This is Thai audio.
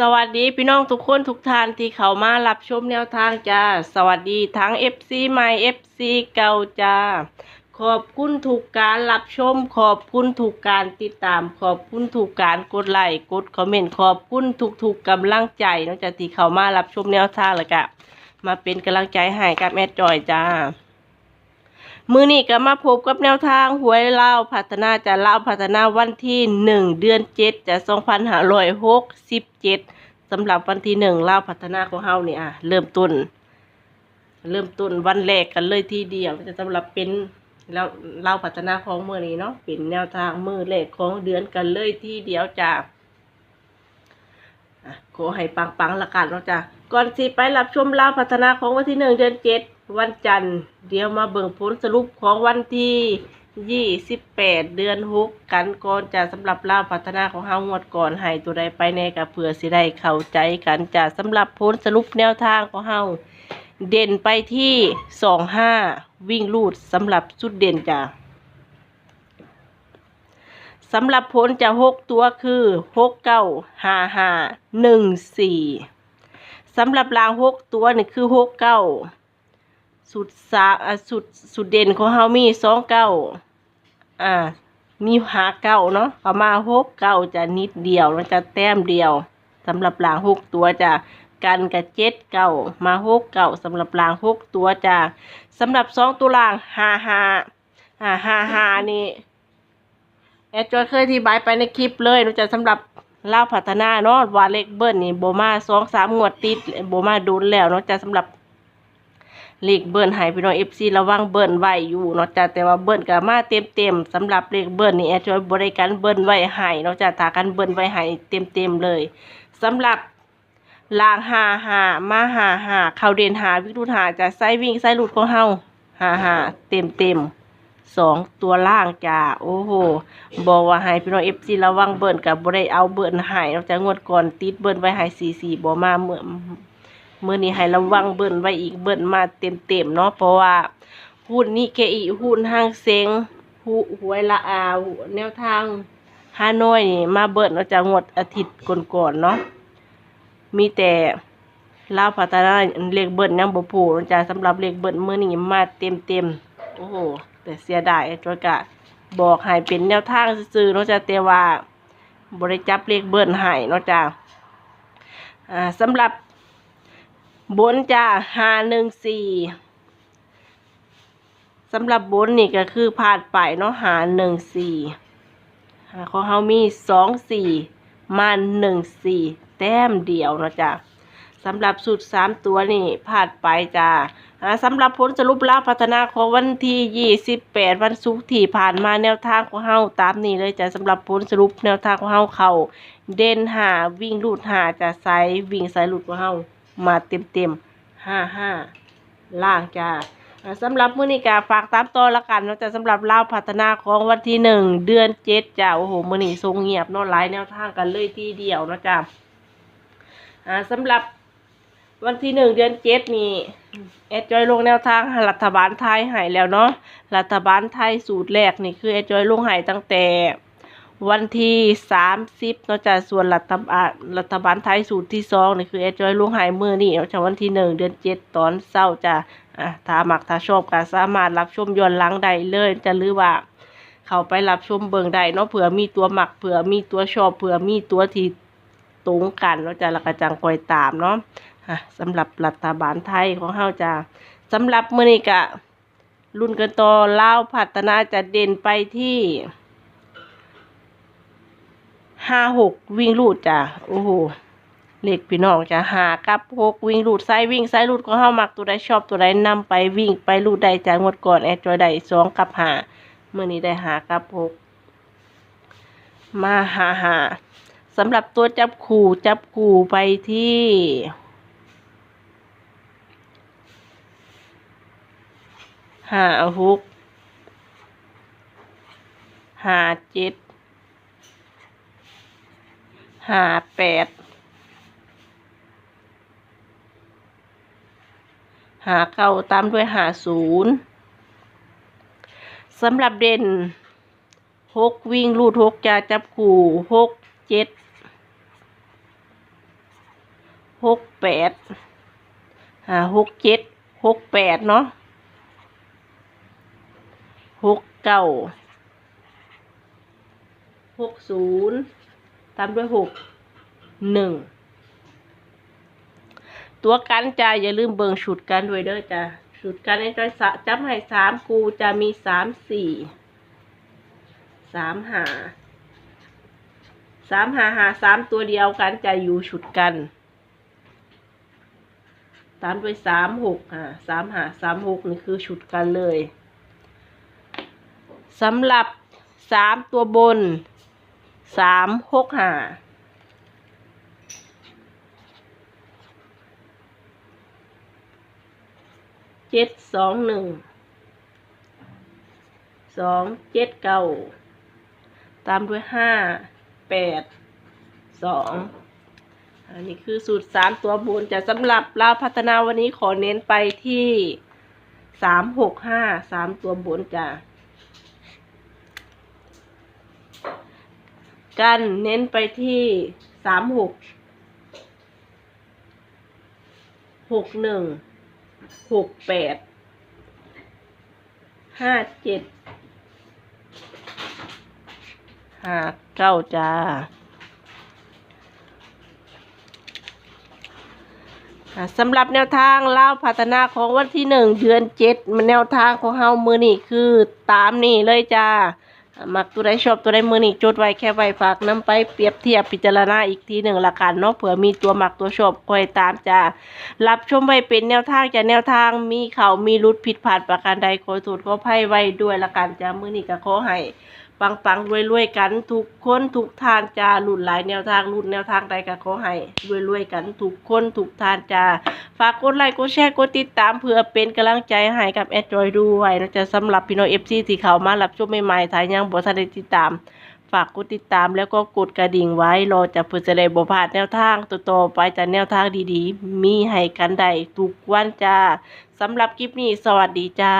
สวัสดีพี่น้องทุกคนทุกท่านที่เข้ามารับชมแนวทางจ้า สวัสดีทั้ง FC ใหม่ FC เก่าจ้า ขอบคุณถูกการรับชม ขอบคุณถูกการติดตาม ขอบคุณถูกการกดไลค์กดคอมเมนต์ขอบคุณทุกๆกกำลังใจนอกจากที่เข้ามารับชมแนวทางแล้วก็มาเป็นกำลังใจให้กับแม่จอยจ้า มือนี้ก็มาพบกับแนวทางหวยเล่าพัฒนาจะเล่าพัฒนาวันที่หนึ่งเดือนเจ็ดจะสองพันห้าร้อยหกสิบเจ็ดสำหรับวันที่หนึ่งเล่าพัฒนาของเฮาเนี่ยอะเริ่มต้น เริ่มต้นวันแรกกันเลยทีเดียวจะสำหรับเป็นแล้วเล่าพัฒนาของมือนี้เนาะเป็นแนวทางมือแรกของเดือนกันเลยทีเดียวจาอะ ขอให้ปังปังๆละกันเนาะจ้ะก่อนสิไปรับชมลาวพัฒนาของวันที่หนึ่งเดือนเจ็ดวันจันทร์เดี๋ยวมาเบิ่งผลสรุปของวันที่ยี่สิบแปดเดือนหกกันก่อนจะสำหรับลาวพัฒนาของเฮางวดก่อนให้ตัวใดไปแน่กับเผื่อสิได้เข้าใจกันจะสำหรับผลสรุปแนวทางของเฮาเด่นไปที่สองห้าวิ่งลูดสำหรับสุดเด่นจ้ะ สำหรับผลจะหกตัวคือหกเก้าห้าห้าหนึ่งสี่สำหรับรางหกตัวนี่คือหกเก้าสุดสาอะสุดสุดเด่นของเฮามีสองเก้าอ่ามีหาเก้าเนาะประมาณหกเก้าจะนิดเดียวแล้วจะแต้มเดียวสำหรับรางหกตัวจะกันกับเจ็ดเก้ามาหกเก้าสำหรับรางหกตัวจะสำหรับสองตัวรางห้าห้าอ่าห้าห้านี่ แอดจอยเคยอธิบายไปในคลิปเลยนูจะสำหรับเล่าพัฒนาเนาะว่าเลขเบิ้ลนี่โบมาสองสามงวดติดโบมาโดนแล้วเนาะจะสำหรับเลขเบิ้ลให้พี่น้องเอฟซีระวังเบิ้ลไว้อยู่เนาะจ้ะแต่ว่าเบิ้ลก็มาเต็มเต็มๆสำหรับเลขเบิ้ลนี่แอดจอยบริการเบิ้ลไว้ห้เนาะจ้ะถากันเบิ้ลไว้ให้เต็มเต็มๆเลยสำหรับลางหาหามาหาหาเขาเด่นหาวิกฤตหาจะไซวิ่งไซหลุดของเฮาหาหาเต็มเต็ม สองตัวล่างจ้าโอ้โหบอกว่าให้พี่น้องเอฟซีระวังเบิร์นกับบ่ได้เอาเบิร์นหายเราจะงวดก่อนติดเบิร์นไว้ให้สี่สี่บ่มาเมื่อเมื่อนี้ให้ระวังเบิร์นไว้อีกเบิร์นมาเต็มเต็มเนาะเพราะว่าหุ้นนี่แกอีหุ้นห้างเซ็งหูหวยละอาแนวทางฮานอยนี่มาเบิร์นเราจะงวดอาทิตย์ก่อนๆเนาะมีแต่ลาวพัฒนาเลขเบิร์นยังบ่โผล่จ้าสำหรับเลขเบิร์นเมื่อนี้มาเต็มเต็มโอ้โห แต่เสียดายจอยกะบอกให้เป็นแนวทางซื่อเนาะจ้ะแต่ว่าบริจับเลขเบิ้ลให้เนาะจ้ะอ่าสำหรับบนจ้าห้าหนึ่งสี่สำหรับบนนี่ก็คือผ่านไปเนาะหาหนึ่งสี่ของเฮามีสองสี่มาหนึ่งสี่แต้มเดียวเนาะจ้ะ สำหรับสูตรสามตัวนี่ผ่านไปจ้าสำหรับผลสรุปลาพัฒนาของวันที่ยี่สิบแปดวันศุกร์ที่ผ่านมาแนวทางของเฮาตามนี้เลยจ้ะสำหรับผลสรุปแนวทางของเฮาเขาเด่นหาวิ่งลูดหาจะไซวิ่งไซลูดของเฮามาเต็มเต็มห้าห้าล่างจ้าสำหรับมื้อนี้ก็ฝากตามต่อละกันนะจ้ะสำหรับลาวพัฒนาของวันที่หนึ่งเดือนเจ็ดจ้าโอ้โหมื้อนี้ทรงเงียบนาะหลายแนวทางกันเลยทีเดียวนะจ้าอ่าสำหรับ วันที่หนึ่งเดือนเจ็ดนี่แอดจอยลงแนวทางรัฐบาลไทยหายแล้วเนาะรัฐบาลไทยสูตรแรกนี่คือแอดจอยลงหายตั้งแต่วันที่สามสิบเนาะจากส่วนรัฐบาลรัฐบาลไทยสูตรที่สองนี่คือแอดจอยลงหายมือนี่เนาะจากวันที่หนึ่งเดือนเจ็ดตอนเศร้าจะอะถ้ามักถ้าชอบก็สามารถรับชมย้อนหลังได้เลยจะหรือว่าเขาไปรับชมเบิ่งได้เนาะเผื่อมีตัวหมักเผื่อมีตัวชอบเผื่อมีตัวที่ตรงกันเนาะจะละกระจังคอยตามเนาะ อะสำหรับรัฐบาลไทยของเฮาจะสำหรับมื้อนี้กะรุ่นกันต่อลาวพัฒนาจะเด่นไปที่ห้าหกวิ่งลูดจ้ะโอ้โหเลขพี่น้องจ้ะหากับหกวิ่งลูดไซวิ่งไซลูดของเฮามักตัวใดชอบตัวใดนำไปวิ่งไปลูดใดจากงวดก่อนแอดจอยใดสองกับหาเมื่อนี้ได้หากับหกมาหาหาสำหรับตัวจับขู่จับขู่ไปที่ ห้าหกห้าเจ็ดห้าแปดหาเก้าตามด้วยหาศูนย์สำหรับเด่นหกวิ่งลูดหกจะจับขู่หกเจ็ดหกแปดอ่าหกเจ็ดหกแปดเนาะ หกเก้าหกศูนย์ตามด้วยหกหนึ่งตัวกันจ้าอย่าลืมเบิงชุดกันด้วยเด้อจ้าชุดกันในใจสะจำให้สามกูจะมีสามสี่สามหาสามหาหาสามตัวเดียวกันจะอยู่ชุดกันตามด้วยสามหกอ่าสามหาสามหกนี่คือชุดกันเลย สำหรับสามตัวบนสามหกหาเจ็ดสองหนึ่งสองเจ็ดเก้าตามด้วยห้าแปดสองอันนี้คือสูตรสามตัวบนจะสำหรับเราพัฒนาวันนี้ขอเน้นไปที่สามหกห้าสามตัวบนจ้ะ กันเน้นไปที่สามหกหกหนึ่งหกแปดห้าเจ็ดห้าเก้าจ้า สำหรับแนวทางเล่าพัฒนาของวันที่หนึ่งเดือนเจ็ดมันแนวทางของเฮามือนี่คือตามนี่เลยจ้า มักตัวใดชอบตัวใดมือนี่จดไว้แค่ไว้ฝากน้ำไปเปรียบเทียบพิจารณาอีกทีหนึ่งละกันเนาะเผื่อมีตัวหมักตัวชอบคอยตามจะรับชมไว้เป็นแนวทางจะแนวทางมีเขามีรุดผิดพลาดประการใดขอสูตรก็ไพ่ไว้ด้วยละกันจะมือนี่ก็ขอให้ ปังปังรวยรวยๆกัน ทุกคนทุกทานจาหลุดหลายแนวทางหลุดแนวทางใดก็ขอให้รวยรวยๆกัน ทุกคนทุกทานจาฝากกดไลค์กดแชร์กดติดตามเพื่อเป็นกำลังใจให้กับแอดจอยด้วยนะจ๊ะสำหรับพี่น้องเอฟซีที่เขามารับชมใหม่ๆถ่ายยังบทันได้ติดตาม ฝากกดติดตามแล้วก็กดกระดิ่งไว้รอจะเพื่อจะได้บ่พลาดแนวทางต่อๆไปจากแนวทางดีๆ มีให้กันได้ทุกวันจ้าสำหรับคลิปนี้สวัสดีจ้า